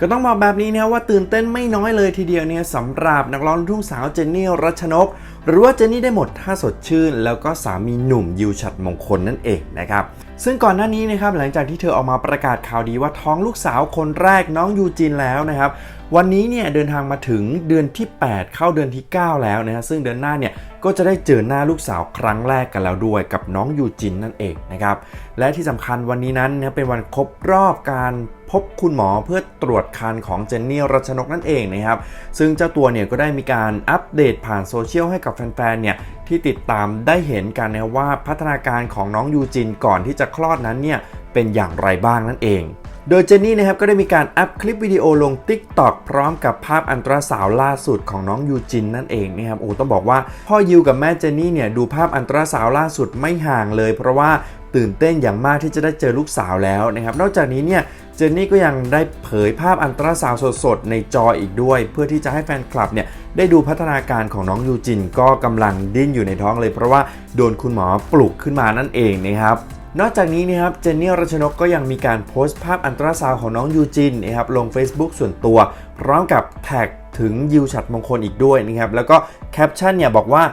ก็ต้องบอกแบบนี้นะว่าตื่นเต้นไม่น้อยเลยทีเดียวเนี่ยสำหรับนักร้องลูกทุ่งสาวเจนนี่รัชนก หรือว่าเจนนี่ได้หมดท่าสดชื่น แล้วก็สามีหนุ่มยิวฉัดมงคลนั่นเองนะครับ ซึ่งก่อนหน้านี้นะครับหลังจากที่เธอออกมาประกาศข่าวดีว่าท้องลูกสาวคนแรกน้องยูจินแล้วนะครับ วันนี้เนี่ยเดินทางมาถึงเดือนที่ 8 เข้าเดือนที่ 9 แล้วนะฮะซึ่งเดือนหน้าเนี่ยก็จะได้เจอหน้าลูกสาวครั้งแรกกันแล้วด้วยกับน้องยูจินนั่นเองนะครับและที่สำคัญวันนี้นั้นนะเป็นวันครบรอบการพบคุณหมอเพื่อตรวจคันของเจนนี่รัชนกนั่นเองนะครับซึ่งเจ้าตัวเนี่ยก็ได้มีการอัปเดตผ่านโซเชียลให้กับแฟนๆเนี่ย ที่ติดตามได้เห็นกันนะว่าพัฒนาการของน้องยูจินก่อนที่จะคลอดนั้นเนี่ยเป็นอย่างไรบ้างนั่นเอง โดยเจนนี่นะครับก็ได้มีการอัพคลิปวิดีโอลง TikTok พร้อมกับภาพอันตราสาวล่าสุดของน้องยูจินนั่นเองนะครับโอ้ต้องบอกว่าพ่อยิวกับแม่เจนนี่เนี่ยดูภาพอันตราสาวล่าสุดไม่ห่างเลย เพราะว่าตื่นเต้นอย่างมากที่จะได้เจอลูกสาวแล้วนะครับนอกจากนี้เนี่ยเจนนี่ก็ยังได้เผยภาพอันตราสาวสดๆ ในจออีกด้วย เพื่อที่จะให้แฟนคลับเนี่ยได้ดูพัฒนาการของน้องยูจินก็กำลังดิ้นอยู่ในท้องเลย เพราะว่าโดนคุณหมอปลุกขึ้นมานั่นเองนะครับนอกจากนี้นะครับเจนนี่รัชนกก็ยังมีการโพสต์ภาพอันตราซาวของน้องยูจินนะครับลง Facebook ส่วนตัว พร้อมกับแท็กถึงยิวฉัดมงคลอีกด้วยนะครับแล้วก็แคปชั่นเนี่ยบอกว่า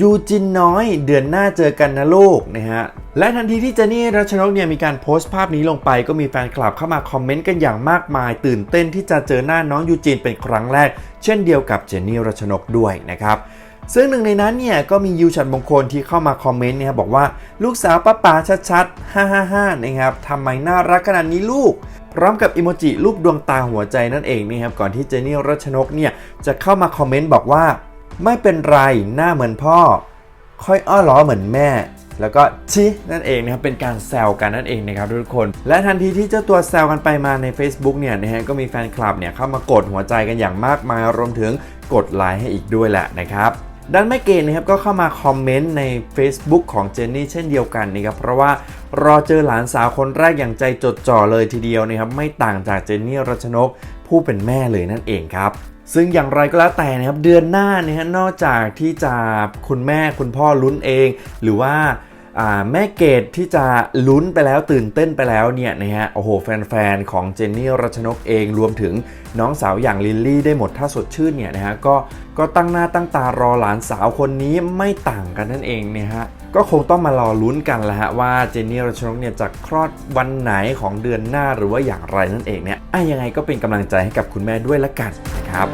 ยูจินน้อยเดือนหน้าเจอกันนะลูกนะฮะและทันทีที่เจนนี่รัชนกเนี่ยมีการโพสต์ภาพนี้ลงไป ก็มีแฟนคลับเข้ามาคอมเมนต์กันอย่างมากมาย ตื่นเต้นที่จะเจอหน้าน้องยูจินเป็นครั้งแรก เช่นเดียวกับเจนนี่รัชนกด้วยนะครับ ซึ่งหนึ่งในนั้นเนี่ยก็มียูชัดมงคลที่เข้ามาคอมเมนต์เนะครับบอกว่าลูกสาวป้าป๋าชัดๆ 555 นะครับทำไมน่ารักขนาดนี้ลูก พร้อมกับอิโมจิรูปดวงตาหัวใจนั่นเองนะครับก่อนที่เจนนี่รัชนกเนี่ยจะเข้ามาคอมเมนต์บอกว่า ไม่เป็นไรหน้าเหมือนพ่อ ค่อยอ้อล้อเหมือนแม่แล้วก็ชินั่นเองนะครับเป็นการแซวกันนั่นเองนะครับทุกคน และทันทีที่เจ้าตัวแซวกันไปมาใน Facebook เนี่ยนะฮะก็มีแฟนคลับเนี่ยเข้ามากดหัวใจกันอย่างมากมายรวมถึงกดไลค์ให้อีกด้วยแหละนะครับ ด้านไม่เกณฑ์นะครับก็เข้ามาคอมเมนต์ใน Facebook ของเจนนี่เช่นเดียวกันนะครับเพราะว่ารอเจอหลานสาวคนแรกอย่างใจจดจ่อเลยทีเดียวนะครับไม่ต่างจากเจนนี่รัชนกผู้เป็นแม่เลยนั่นเองครับซึ่งอย่างไรก็แล้วแต่นะครับเดือนหน้านะฮะนอกจากที่จะคุณแม่คุณพ่อลุ้นเอง หรือว่า แม่เกดที่จะลุ้นไปแล้วตื่นเต้นไปแล้วเนี่ยนะฮะโอ้โหแฟนๆของเจนนี่รัชนกเองรวมถึงน้องสาวอย่างลิลลี่ได้หมดถ้าสดชื่นเนี่ยนะฮะก็ก็ตั้งหน้าตั้งตารอหลานสาวคนนี้ไม่ต่างกันนั่นเองเนี่ยฮะก็คงต้องมารอลุ้นกันแหละฮะว่าเจนนี่รัชนกเนี่ยจะคลอดวันไหนของเดือนหน้าหรือว่าอย่างไรนั่นเองเนี่ยอะยังไงก็เป็นกำลังใจให้กับคุณแม่ด้วยละกันนะครับ